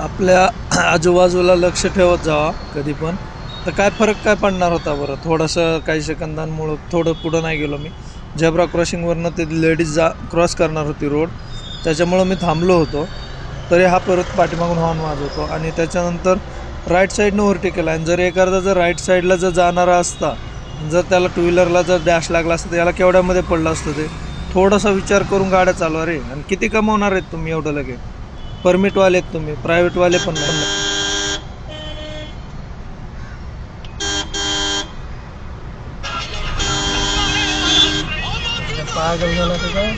आपल्या आजूबाजूला लक्ष ठेवत जावा कधी पण. तर काय फरक काय पडणार होता बरं? थोडंसं काही सेकंदांमुळं थोडं पुढं नाही गेलो मी. झेब्रा क्रॉसिंगवरनं ते लेडीज जा क्रॉस करणार होती रोड त्याच्यामुळं मी थांबलो होतो. तरी हा परत पाठीमागून हॉर्न वाजवतो. आणि त्याच्यानंतर राईट साईडनं ओव्हरटेक केला. आणि जर एखादा जर राईट साईडला जर जाणारा असता जर त्याला टू व्हीलरला जर डॅश लागला असता तर याला केवढ्यामध्ये पडलं असतं ते? थोडासा विचार करून गाड्या चालवा रे. आणि किती कमवणार आहेत तुम्ही एवढं लगे परमिटवाले तुम्ही प्रायव्हेटवाले पण नाही. पागल झाला ते काय?